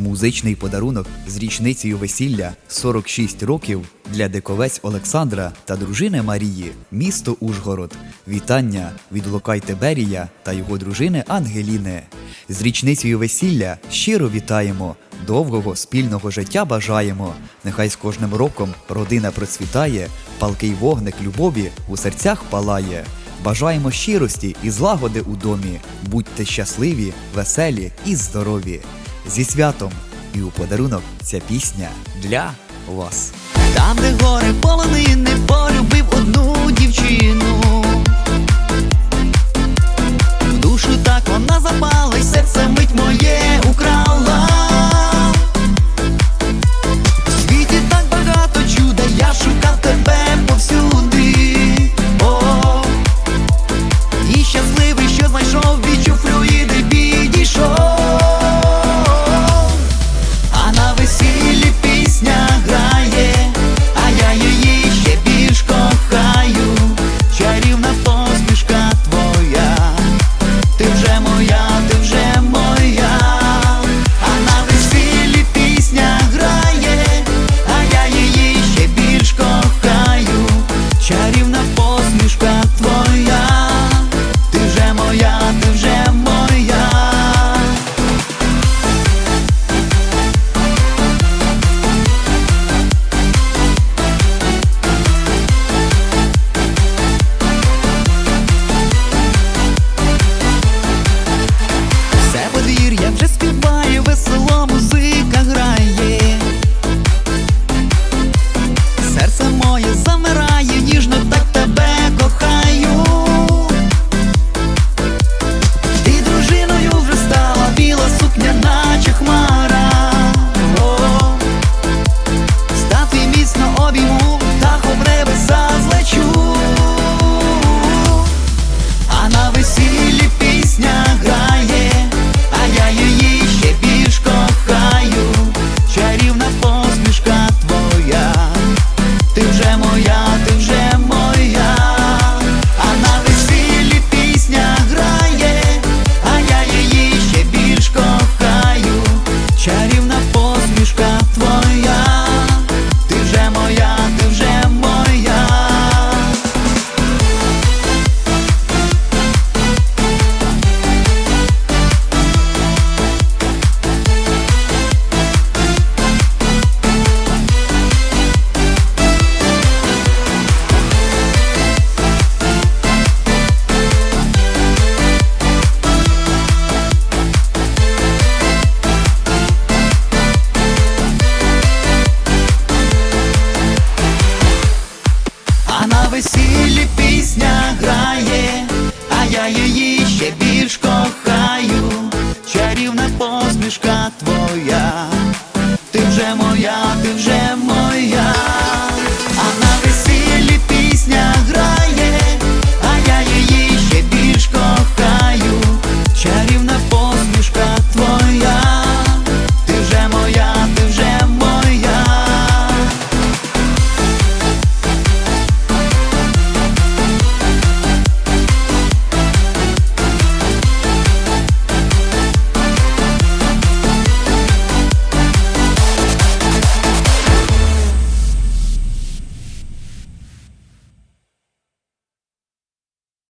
Музичний подарунок з річницею весілля 46 років для диковець Олександра та дружини Марії, місто Ужгород. Вітання від Лукайте Берія та його дружини Ангеліни. З річницею весілля щиро вітаємо, довгого спільного життя бажаємо. Нехай з кожним роком родина процвітає, палкий вогник любові у серцях палає. Бажаємо щирості і злагоди у домі. Будьте щасливі, веселі і здорові. Зі святом! І у подарунок ця пісня для вас. Там, де гори полонини, полюбив on your side. весіллі пісня грає, а я її ще більш кохаю, чарівна посмішка твоя, ти вже моя, ти вже.